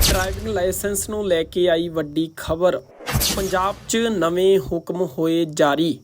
Driving licence ਨੂੰ ਲੈ ਕੇ ਆਈ ਵੱਡੀ ਖਬਰ। ਪੰਜਾਬ 'ਚ ਨਵੇਂ ਹੁਕਮ ਹੋਏ ਜਾਰੀ।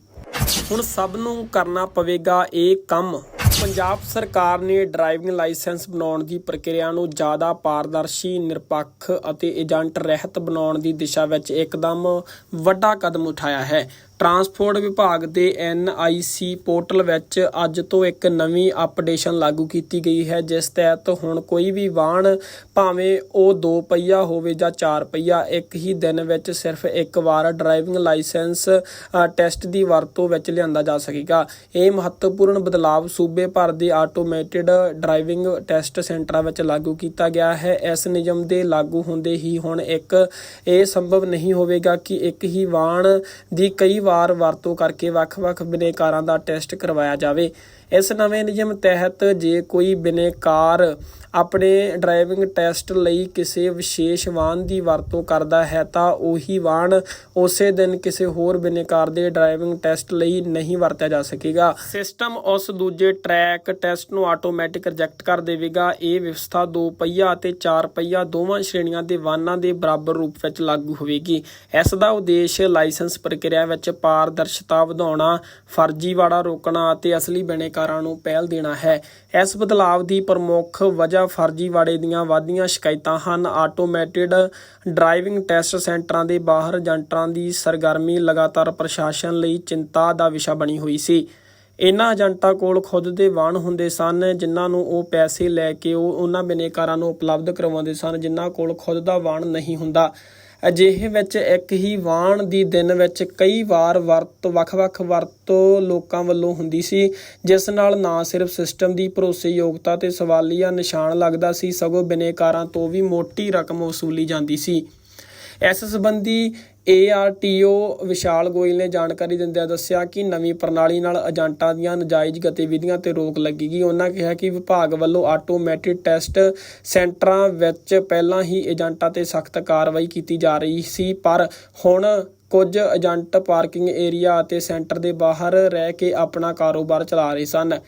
ਹੁਣ ਸਭ ਨੂੰ ਕਰਨਾ ਪਵੇਗਾ ਇਹ ਕੰਮ। ਪੰਜਾਬ ਸਰਕਾਰ ਨੇ ਡਰਾਈਵਿੰਗ ਲਾਇਸੈਂਸ ਬਣਾਉਣ ਦੀ ਪ੍ਰਕਿਰਿਆ ਨੂੰ ਜ਼ਿਆਦਾ ਪਾਰਦਰਸ਼ੀ, ਨਿਰਪੱਖ ਅਤੇ ਏਜੰਟ ਰਹਿਤ ਬਣਾਉਣ ਦੀ ਦਿਸ਼ਾ ਵਿੱਚ ਇੱਕਦਮ ਵੱਡਾ ਕਦਮ ਉਠਾਇਆ ਹੈ। ਟਰਾਂਸਪੋਰਟ ਵਿਭਾਗ ਦੇ NIC ਪੋਰਟਲ ਵਿੱਚ ਅੱਜ ਤੋਂ ਇੱਕ ਨਵੀਂ ਅਪਡੇਸ਼ਨ ਲਾਗੂ ਕੀਤੀ ਗਈ ਹੈ, ਜਿਸ ਤਹਿਤ ਹੁਣ ਕੋਈ ਵੀ ਵਾਹਨ ਭਾਵੇਂ ਉਹ ਦੋ ਪਹੀਆ ਹੋਵੇ ਜਾਂ ਚਾਰ ਪਹੀਆ, ਇੱਕ ਹੀ ਦਿਨ ਵਿੱਚ ਸਿਰਫ ਇੱਕ ਵਾਰ ਡਰਾਈਵਿੰਗ ਲਾਇਸੈਂਸ ਟੈਸਟ ਦੀ ਵਰਤੋਂ ਵਿੱਚ ਲਿਆਂਦਾ ਜਾ ਸਕੇਗਾ। ਇਹ ਮਹੱਤਵਪੂਰਨ ਬਦਲਾਵ ਸੂਬੇ ਭਰ ਦੇ ਆਟੋਮੇਟਿਡ ਡਰਾਈਵਿੰਗ ਟੈਸਟ ਸੈਂਟਰਾਂ ਵਿੱਚ ਲਾਗੂ ਕੀਤਾ ਗਿਆ ਹੈ। ਇਸ ਨਿਯਮ ਦੇ ਲਾਗੂ ਹੁੰਦੇ ਹੀ ਹੁਣ ਇੱਕ, ਇਹ ਸੰਭਵ ਨਹੀਂ ਹੋਵੇਗਾ ਕਿ ਇੱਕ ਹੀ ਵਾਹਨ ਦੀ ਕਈ ਵਾਰ ਵਰਤੋਂ ਕਰਕੇ ਵੱਖ-ਵੱਖ ਬਿਨੇਕਾਰਾਂ ਦਾ ਟੈਸਟ ਕਰਵਾਇਆ ਜਾਵੇ। ਇਸ ਨਵੇਂ ਨਿਯਮ ਤਹਿਤ ਜੇ ਕੋਈ ਬਿਨੇਕਾਰ ਆਪਣੇ ਡਰਾਈਵਿੰਗ ਟੈਸਟ ਲਈ ਕਿਸੇ ਵਿਸ਼ੇਸ਼ ਵਾਹਨ ਦੀ ਵਰਤੋਂ ਕਰਦਾ ਹੈ ਤਾਂ ਉਹੀ ਵਾਹਨ ਉਸੇ ਦਿਨ ਕਿਸੇ ਹੋਰ ਬਿਨੇਕਾਰ ਦੇ ਡਰਾਈਵਿੰਗ ਟੈਸਟ ਲਈ ਨਹੀਂ ਵਰਤਿਆ ਜਾ ਸਕੇਗਾ। ਸਿਸਟਮ ਉਸ ਦੂਜੇ ਟਰੈਕ ਟੈਸਟ ਨੂੰ ਆਟੋਮੈਟਿਕ ਰਿਜੈਕਟ ਕਰ ਦੇਵੇਗਾ। ਇਹ ਵਿਵਸਥਾ ਦੋ ਪਹੀਆ ਅਤੇ ਚਾਰ ਪਹੀਆ ਦੋਵਾਂ ਸ਼੍ਰੇਣੀਆਂ ਦੇ ਵਾਹਨਾਂ ਦੇ ਬਰਾਬਰ ਰੂਪ ਵਿੱਚ ਲਾਗੂ ਹੋਵੇਗੀ। ਇਸ ਦਾ ਉਦੇਸ਼ ਲਾਇਸੈਂਸ ਪ੍ਰਕਿਰਿਆ ਵਿੱਚ ਪਾਰਦਰਸ਼ਤਾ ਵਧਾਉਣਾ ਫਰਜ਼ੀਵਾੜਾ ਰੋਕਣਾ ਅਤੇ ਅਸਲੀ ਬਿਨੇਕਾਰਾਂ ਨੂੰ ਪਹਿਲ ਦੇਣਾ ਹੈ। ਇਸ ਬਦਲਾਵ ਦੀ ਪ੍ਰਮੁੱਖ ਵਜ੍ਹਾ ਫਰਜ਼ੀਵਾੜੇ ਦੀਆਂ ਵਾਧੀਆਂ ਸ਼ਿਕਾਇਤਾਂ ਹਨ। ਆਟੋਮੈਟਿਡ ਡਰਾਈਵਿੰਗ ਟੈਸਟ ਸੈਂਟਰਾਂ ਦੇ ਬਾਹਰ ਏਜੰਟਾਂ ਦੀ ਸਰਗਰਮੀ ਲਗਾਤਾਰ ਪ੍ਰਸ਼ਾਸਨ ਲਈ ਚਿੰਤਾ ਦਾ ਵਿਸ਼ਾ ਬਣੀ ਹੋਈ ਸੀ। ਇਨ੍ਹਾਂ ਏਜੰਟਾਂ ਕੋਲ ਖੁਦ ਦੇ ਵਾਹਨ ਹੁੰਦੇ ਸਨ, ਜਿਨ੍ਹਾਂ ਨੂੰ ਉਹ ਪੈਸੇ ਲੈ ਕੇ ਉਹ ਉਹਨਾਂ ਬਿਨੇਕਾਰਾਂ ਨੂੰ ਉਪਲਬਧ ਕਰਵਾਉਂਦੇ ਸਨ, ਜਿਨ੍ਹਾਂ ਕੋਲ ਖੁਦ ਦਾ ਵਾਹਨ ਨਹੀਂ ਹੁੰਦਾ। ਅਜਿਹੇ ਵਿੱਚ ਇੱਕ ਹੀ ਵਾਹਨ ਦੀ ਦਿਨ ਵਿੱਚ ਕਈ ਵਾਰ ਵਰਤ, ਵੱਖ-ਵੱਖ ਵਰਤੋਂ ਲੋਕਾਂ ਵੱਲੋਂ ਹੁੰਦੀ ਸੀ, ਜਿਸ ਨਾਲ ਨਾ ਸਿਰਫ ਸਿਸਟਮ ਦੀ ਭਰੋਸੇਯੋਗਤਾ ਤੇ ਸਵਾਲੀਆ ਨਿਸ਼ਾਨ ਲੱਗਦਾ ਸੀ, ਸਗੋਂ ਬਿਨੇਕਾਰਾਂ ਤੋਂ ਵੀ ਮੋਟੀ ਰਕਮ ਵਸੂਲੀ ਜਾਂਦੀ ਸੀ। ਇਸ ਸੰਬੰਧੀ ARTO ਵਿਸ਼ਾਲ ਗੋਇਲ ਨੇ ਜਾਣਕਾਰੀ ਦਿੰਦਿਆਂ ਦੱਸਿਆ ਕਿ ਨਵੀਂ ਪ੍ਰਣਾਲੀ ਨਾਲ ਏਜੰਟਾਂ ਦੀਆਂ ਨਜਾਇਜ਼ ਗਤੀਵਿਧੀਆਂ ਤੇ ਰੋਕ ਲੱਗੇਗੀ। ਉਹਨਾਂ ਕਿਹਾ ਕਿ ਵਿਭਾਗ ਵੱਲੋਂ ਆਟੋਮੈਟਿਕ ਟੈਸਟ ਸੈਂਟਰਾਂ ਵਿੱਚ ਪਹਿਲਾਂ ਹੀ ਏਜੰਟਾਂ ਤੇ ਸਖਤ ਕਾਰਵਾਈ ਕੀਤੀ ਜਾ ਰਹੀ ਸੀ, ਪਰ ਹੁਣ ਕੁਝ ਏਜੰਟ ਪਾਰਕਿੰਗ ਏਰੀਆ ਅਤੇ ਸੈਂਟਰ ਦੇ ਬਾਹਰ ਰਹਿ ਕੇ ਆਪਣਾ ਕਾਰੋਬਾਰ ਚਲਾ ਰਹੇ ਸਨ।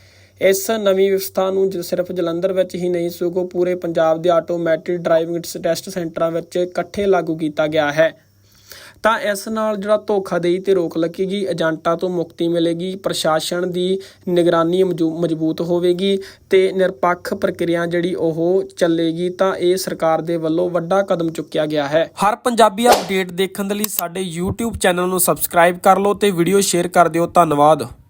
ਇਸ ਨਵੀਂ ਵਿਵਸਥਾ ਨੂੰ ਜ- ਸਿਰਫ ਜਲੰਧਰ ਵਿੱਚ ਹੀ ਨਹੀਂ, ਸਗੋਂ ਪੂਰੇ ਪੰਜਾਬ ਦੇ ਆਟੋਮੈਟਿਕ ਡਰਾਈਵਿੰਗ ਟੈਸਟ ਸੈਂਟਰਾਂ ਵਿੱਚ ਇਕੱਠੇ ਲਾਗੂ ਕੀਤਾ ਗਿਆ ਹੈ। ਤਾਂ ਇਸ ਨਾਲ ਜਿਹੜਾ ਧੋਖਾਦੇਹੀ ਤੇ ਰੋਕ ਲੱਗੇਗੀ, ਏਜੰਟਾਂ ਤੋਂ ਮੁਕਤੀ ਮਿਲੇਗੀ, ਪ੍ਰਸ਼ਾਸਨ ਦੀ ਨਿਗਰਾਨੀ ਮਜੂ- ਮਜ਼ਬੂਤ ਹੋਵੇਗੀ ਤੇ ਨਿਰਪੱਖ ਪ੍ਰਕਿਰਿਆ ਜਿਹੜੀ ਉਹ ਚੱਲੇਗੀ, ਤਾਂ ਇਹ ਸਰਕਾਰ ਦੇ ਵੱਲੋਂ ਵੱਡਾ ਕਦਮ ਚੁੱਕਿਆ ਗਿਆ ਹੈ। ਹਰ ਪੰਜਾਬੀ ਅਪਡੇਟ ਦੇਖਣ ਦੇ ਲਈ ਸਾਡੇ YouTube ਚੈਨਲ ਨੂੰ ਸਬਸਕ੍ਰਾਈਬ ਕਰ ਲਓ ਤੇ ਵੀਡੀਓ ਸ਼ੇਅਰ ਕਰ ਦਿਓ। ਧੰਨਵਾਦ।